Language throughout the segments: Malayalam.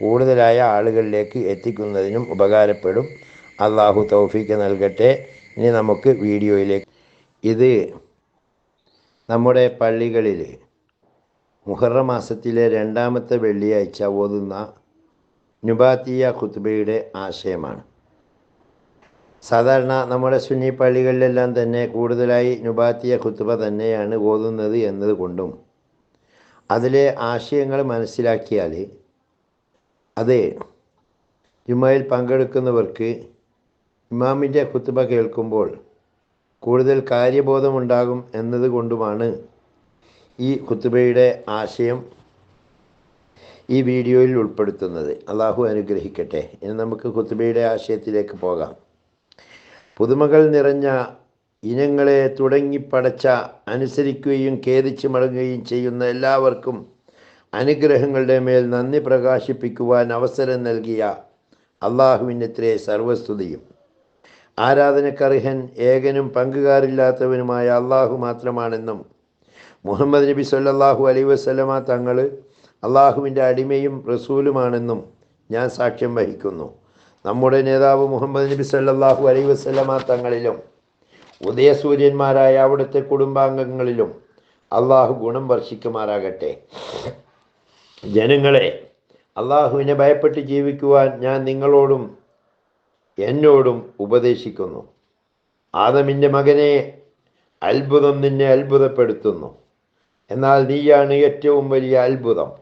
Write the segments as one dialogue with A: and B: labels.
A: കൂടുതലായ ആളുകളിലേക്ക് എത്തിക്കുന്നതിനും ഉപകാരപ്പെടും. അള്ളാഹു തൗഫീക്ക് നൽകട്ടെ. ഇനി നമുക്ക് വീഡിയോയിലേക്ക്. ഇത് നമ്മുടെ പള്ളികളിൽ മുഹറ മാസത്തിലെ രണ്ടാമത്തെ വെള്ളിയാഴ്ച ഓതുന്ന നുബാത്തിയ ഖുത്ബയുടെ ആശയമാണ്. സാധാരണ നമ്മുടെ സുന്നി പള്ളികളിലെല്ലാം തന്നെ കൂടുതലായി നുബാത്തിയ ഖുത്ബ തന്നെയാണ് ഓതുന്നത് എന്നതുകൊണ്ടും അതിലെ ആശയങ്ങൾ മനസ്സിലാക്കിയാൽ അത് ജുമയിൽ പങ്കെടുക്കുന്നവർക്ക് ഇമാമിന്റെ കുത്തുബ കേൾക്കുമ്പോൾ കൂടുതൽ കാര്യബോധമുണ്ടാകും എന്നതുകൊണ്ടുമാണ് ഈ കുത്തുബയുടെ ആശയം ഈ വീഡിയോയിൽ ഉൾപ്പെടുത്തുന്നത്. അള്ളാഹു അനുഗ്രഹിക്കട്ടെ. ഇനി നമുക്ക് കുത്തുബയുടെ ആശയത്തിലേക്ക് പോകാം. പുതുമകൾ നിറഞ്ഞ ഇനങ്ങളെ തുടങ്ങിപ്പടച്ച അനുസരിക്കുകയും ഖേദിച്ച് മടങ്ങുകയും ചെയ്യുന്ന എല്ലാവർക്കും അനുഗ്രഹങ്ങളുടെ മേൽ നന്ദി പ്രകാശിപ്പിക്കുവാൻ അവസരം നൽകിയ അള്ളാഹുവിനെത്രേ സർവസ്തുതിയും. ആരാധനക്കർഹൻ ഏകനും പങ്കുകാരില്ലാത്തവനുമായ അള്ളാഹു മാത്രമാണെന്നും മുഹമ്മദ് നബി സല്ലാഹു അലൈ വസ്ലമ തങ്ങൾ അള്ളാഹുവിന്റെ അടിമയും റസൂലുമാണെന്നും ഞാൻ സാക്ഷ്യം വഹിക്കുന്നു. നമ്മുടെ നേതാവ് മുഹമ്മദ് നബി സല്ലാഹു അലൈ വസ്ലമ തങ്ങളിലും ഉദയസൂര്യന്മാരായ അവിടുത്തെ കുടുംബാംഗങ്ങളിലും അള്ളാഹു ഗുണം വർഷിക്കുമാറാകട്ടെ. ജനങ്ങളെ അള്ളാഹുവിനെ ഭയപ്പെട്ട് ജീവിക്കുവാൻ ഞാൻ നിങ്ങളോടും എന്നോടും ഉപദേശിക്കുന്നു. ആദമിന്റെ മകനെ അത്ഭുതം നിന്നെ അത്ഭുതപ്പെടുത്തുന്നു. എന്നാൽ നീയാണ് ഏറ്റവും വലിയ അത്ഭുതം.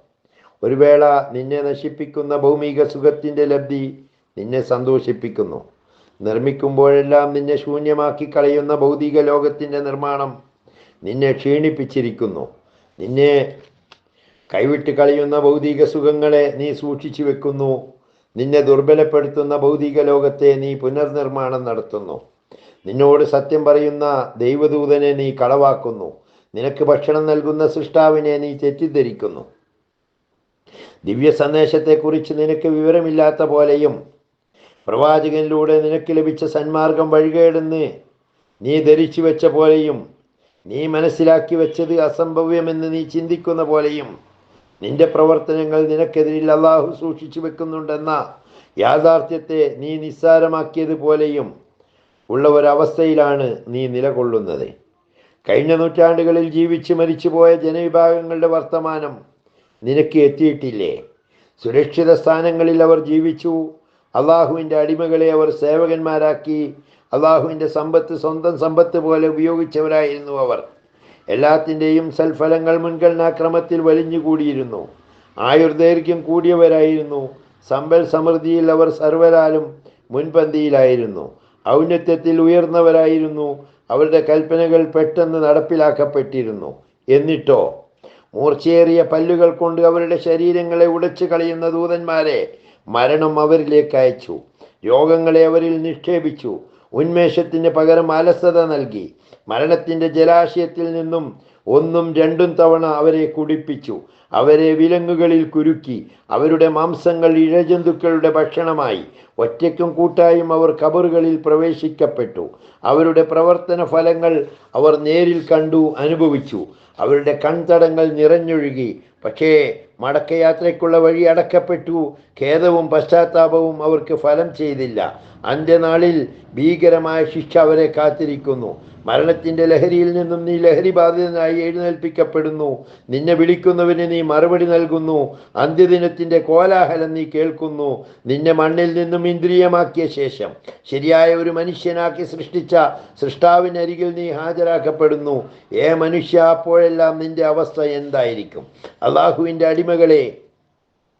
A: ഒരു വേള നിന്നെ നശിപ്പിക്കുന്ന ഭൗമിക സുഖത്തിന്റെ ലബ്ധി നിന്നെ സന്തോഷിപ്പിക്കുന്നു. നിർമ്മിക്കുമ്പോഴെല്ലാം നിന്നെ ശൂന്യമാക്കി കളയുന്ന ഭൗതിക ലോകത്തിന്റെ നിർമ്മാണം നിന്നെ ക്ഷീണിപ്പിച്ചിരിക്കുന്നു. നിന്നെ കൈവിട്ട് കളയുന്ന ഭൗതിക സുഖങ്ങളെ നീ സൂക്ഷിച്ചു വെക്കുന്നു. നിന്നെ ദുർബലപ്പെടുത്തുന്ന ഭൗതിക ലോകത്തെ നീ പുനർനിർമ്മാണം നടത്തുന്നു. നിന്നോട് സത്യം പറയുന്ന ദൈവദൂതനെ നീ കളവാക്കുന്നു. നിനക്ക് ഭക്ഷണം നൽകുന്ന സൃഷ്ടാവിനെ നീ തെറ്റിദ്ധരിക്കുന്നു. ദിവ്യ സന്ദേശത്തെക്കുറിച്ച് നിനക്ക് വിവരമില്ലാത്ത പോലെയും പ്രവാചകനിലൂടെ നിനക്ക് ലഭിച്ച സന്മാർഗം വഴികേടെന്ന് നീ ധരിച്ചു വെച്ച പോലെയും നീ മനസ്സിലാക്കി വെച്ചത് അസംഭവ്യമെന്ന് നീ ചിന്തിക്കുന്ന പോലെയും നിന്റെ പ്രവർത്തനങ്ങൾ നിനക്കെതിരിൽ അള്ളാഹു സൂക്ഷിച്ചു വെക്കുന്നുണ്ടെന്ന യാഥാർത്ഥ്യത്തെ നീ നിസ്സാരമാക്കിയതുപോലെയും ഉള്ള ഒരവസ്ഥയിലാണ് നീ നിലകൊള്ളുന്നത്. കഴിഞ്ഞ നൂറ്റാണ്ടുകളിൽ ജീവിച്ച് മരിച്ചുപോയ ജനവിഭാഗങ്ങളുടെ വർത്തമാനം നിനക്ക് എത്തിയിട്ടില്ലേ? സുരക്ഷിത സ്ഥാനങ്ങളിൽ അവർ ജീവിച്ചു. അള്ളാഹുവിന്റെ അടിമകളെ അവർ സേവകന്മാരാക്കി. അള്ളാഹുവിന്റെ സമ്പത്ത് സ്വന്തം സമ്പത്ത് പോലെ ഉപയോഗിച്ചവരായിരുന്നു അവർ. എല്ലാത്തിന്റെയും സൽഫലങ്ങൾ മുൻഗണനാക്രമത്തിൽ വലിഞ്ഞുകൂടിയിരുന്നു. ആയുർദൈർഘ്യം കൂടിയവരായിരുന്നു. സമ്പൽ സമൃദ്ധിയിൽ അവർ സർവരാലും മുൻപന്തിയിലായിരുന്നു. ഔന്നത്യത്തിൽ ഉയർന്നവരായിരുന്നു. അവരുടെ കൽപ്പനകൾ പെട്ടെന്ന് നടപ്പിലാക്കപ്പെട്ടിരുന്നു. എന്നിട്ടോ? മൂർച്ചയേറിയ പല്ലുകൾ കൊണ്ട് അവരുടെ ശരീരങ്ങളെ ഉടച്ചു കളയുന്ന ദൂതന്മാരെ മരണം അവരിലേക്ക് അയച്ചു. രോഗങ്ങളെ അവരിൽ നിക്ഷേപിച്ചു. ഉന്മേഷത്തിന് പകരം അലസത നൽകി. മരണത്തിന്റെ ജലാശയത്തിൽ നിന്നും ഒന്നും രണ്ടും തവണ അവരെ കുടിപ്പിച്ചു. അവരെ വിലങ്ങുകളിൽ കുരുക്കി. അവരുടെ മാംസങ്ങൾ ഇഴജന്തുക്കളുടെ ഭക്ഷണമായി. ഒറ്റയ്ക്കും കൂട്ടായും അവർ കബറുകളിൽ പ്രവേശിക്കപ്പെട്ടു. അവരുടെ പ്രവർത്തന ഫലങ്ങൾ അവർ നേരിൽ കണ്ടു അനുഭവിച്ചു. അവരുടെ കൺതടങ്ങൾ നിറഞ്ഞൊഴുകി. പക്ഷേ മടക്കയാത്രയ്ക്കുള്ള വഴി അടക്കപ്പെട്ടു. ഖേദവും പശ്ചാത്താപവും അവർക്ക് ഫലം ചെയ്തില്ല. അന്ത്യനാളിൽ ഭീകരമായ ശിക്ഷ അവരെ കാത്തിരിക്കുന്നു. മരണത്തിന്റെ ലഹരിയിൽ നിന്നും നീ ലഹരി ബാധിതനായി എഴുന്നേൽപ്പിക്കപ്പെടുന്നു. നിന്നെ വിളിക്കുന്നവന് നീ മറുപടി നൽകുന്നു. അന്ത്യദിനത്തിന്റെ കോലാഹലം നീ കേൾക്കുന്നു. നിന്നെ മണ്ണിൽ നിന്നും ഇന്ദ്രിയമാക്കിയ ശേഷം ശരിയായ ഒരു മനുഷ്യനാക്കി സൃഷ്ടിച്ച സൃഷ്ടാവിനരികിൽ നീ ഹാജരാക്കപ്പെടുന്നു. ഏ മനുഷ്യ അപ്പോഴെല്ലാം നിന്റെ അവസ്ഥ എന്തായിരിക്കും? അള്ളാഹുവിന്റെ അടിമകളെ.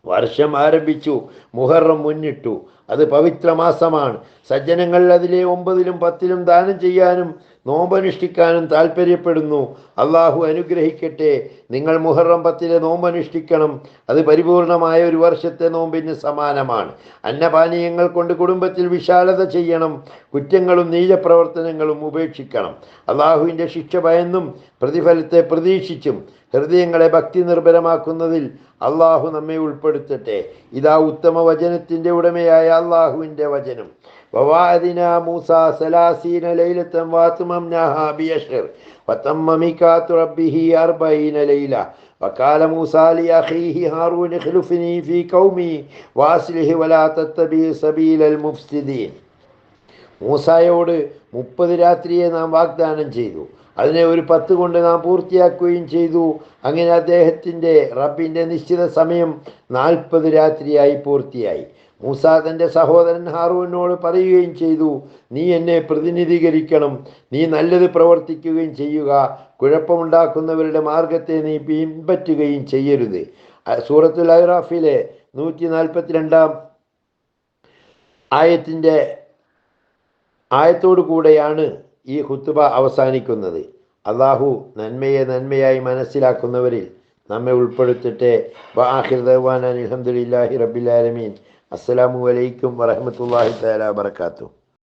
A: വർഷം ആരംഭിച്ചു മുഹറം മുന്നിട്ടു. അത് പവിത്ര മാസമാണ് സജ്ജനങ്ങൾ അതിലെ ഒമ്പതിലും പത്തിലും ദാനം ചെയ്യാനും നോമ്പനുഷ്ഠിക്കാനും താല്പര്യപ്പെടുന്നു അള്ളാഹു അനുഗ്രഹിക്കട്ടെ. നിങ്ങൾ മുഹറം പത്തിലെ നോമ്പനുഷ്ഠിക്കണം. അത് പരിപൂർണമായ ഒരു വർഷത്തെ നോമ്പിന് സമാനമാണ്. അന്നപാനീയങ്ങൾ കൊണ്ട് കുടുംബത്തിൽ വിശാലത ചെയ്യണം. കുറ്റങ്ങളും നീചപ്രവർത്തനങ്ങളും ഉപേക്ഷിക്കണം. അള്ളാഹുവിന്റെ ശിക്ഷ ഭയന്നും പ്രതിഫലത്തെ പ്രതീക്ഷിച്ചും ഹൃദയങ്ങളെ ഭക്തി നിർഭരമാക്കുന്നതിൽ അള്ളാഹു നമ്മെ ഉൾപ്പെടുത്തട്ടെ. ഇതാ ഉത്തമ വചനത്തിന്റെ ഉടമയായ അള്ളാഹുവിൻ്റെ വചനം ووعدنا موسى ثلاثين ليلة واتممناها بعشر وتم ميقات ربه أربعين ليلة وقال موسى لأخيه هارون اخلفني في قومي وأصلح ولا تتبع سبيل المفسدين മൂസായോട് മുപ്പത് രാത്രിയെ നാം വാഗ്ദാനം ചെയ്തു അതിനെ ഒരു പത്ത് കൊണ്ട് നാം പൂർത്തിയാക്കുകയും ചെയ്തു അങ്ങനെ അദ്ദേഹത്തിൻ്റെ റബ്ബിൻ്റെ നിശ്ചിത സമയം നാൽപ്പത് രാത്രിയായി പൂർത്തിയായി മൂസ തന്റെ സഹോദരൻ ഹാറൂനോട് പറയുകയും ചെയ്തു നീ എന്നെ പ്രതിനിധീകരിക്കണം നീ നല്ലത് പ്രവർത്തിക്കുകയും ചെയ്യുക കുഴപ്പമുണ്ടാക്കുന്നവരുടെ മാർഗത്തെ നീ പിൻപറ്റുകയും ചെയ്യരുത്. സൂറത്തുൽ അഹ്റാഫിലെ നൂറ്റി നാൽപ്പത്തിരണ്ടാം ആയത്തിന്റെ ആയത്തോടു കൂടെയാണ് ഈ ഹുത്തുബ അവസാനിക്കുന്നത്. അള്ളാഹു നന്മയെ നന്മയായി മനസ്സിലാക്കുന്നവരിൽ നമ്മെ ഉൾപ്പെടുത്തിട്ട്. അലഹമുല്ലാഹി റബിലാലമീൻ അസ്സലാമു അലൈക്കും വറഹമത്തല്ലാഹി തആല വബറകാതുഹു